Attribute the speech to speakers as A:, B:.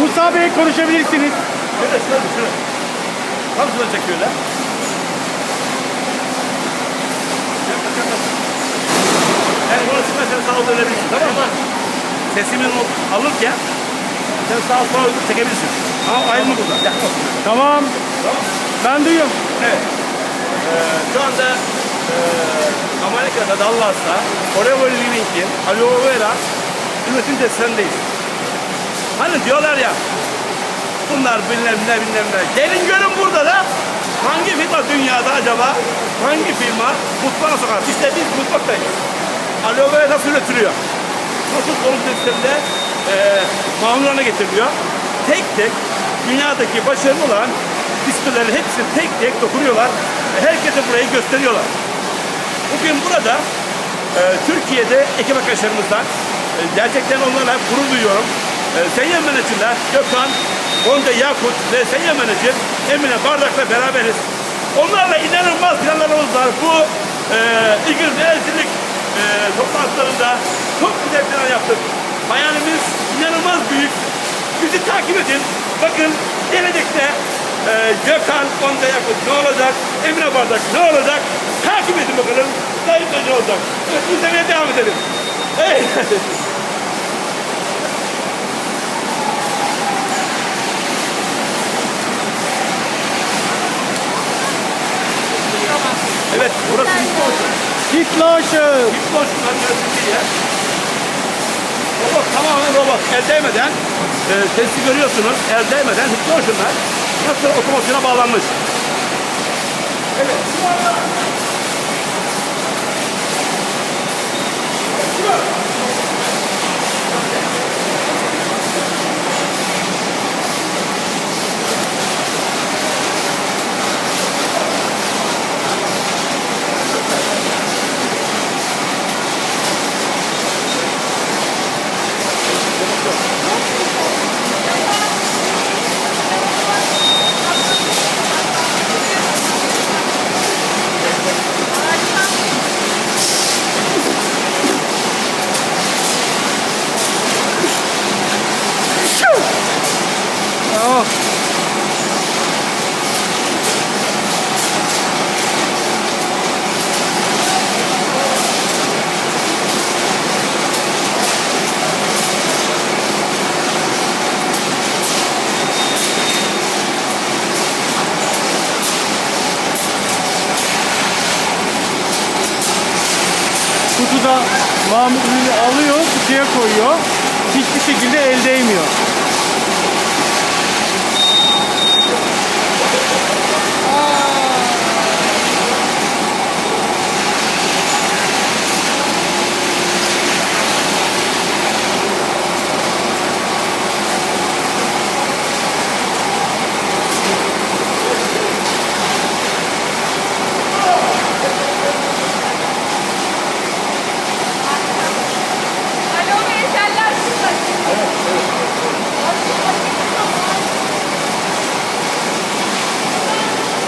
A: Musa Bey konuşabilirsiniz.
B: Şöyle şöyle şöyle. Tam şöyle çekiyor lan. Yani burası mesela sağa dönebilirsin tamam mı? Sesimin o- alırken sen sağa sola çekebilirsin. Ama ayrılma burada. Gel.
A: Tamam.
B: Tamam.
A: Ben duyuyorum.
B: Evet. Ee, şu anda e, Amerika'da Dallas'ta Forever Living'in Aloe Vera üretim tesisindeyiz. Hani diyorlar ya bunlar bilmem ne bilmem ne. Gelin görün burada da hangi firma dünyada acaba hangi firma mutfağa sokar? İşte biz mutfaktayız. Aloe Vera nasıl üretiliyor? Nasıl soluk testlerinde e, mamullarına getiriliyor? Tek tek dünyadaki başarılı olan disklerin hepsini tek tek dokunuyorlar. Herkese burayı gösteriyorlar. Bugün burada e, Türkiye'de ekip arkadaşlarımızdan e, gerçekten onlarla gurur duyuyorum. E, Senya Menajerler Gökhan, Gonca Yakut ve Senya Menajer Emine Bardak'la beraberiz. Onlarla inanılmaz planlarımız var. Bu e, İgil Denizcilik e, toplantılarında çok güzel plan yaptık. Hayalimiz inanılmaz büyük. Bizi takip edin. Bakın gelecekte e, Gökhan, Gonca Yakut ne olacak? Emine Bardak ne olacak? Takip edin bakalım. Ne olacak? Evet, devam edelim. Evet. Evet, burası Bitboş'un.
A: Kitloş'un.
B: Bitboş'un üretildiği yer. Robot tamamen robot. El değmeden, e, testi görüyorsunuz. El değmeden Bitboş'unlar nasıl otomasyona bağlanmış. Evet.
A: Tamam. Mamul ürünü alıyor, kutuya koyuyor. Hiçbir şekilde el değmiyor.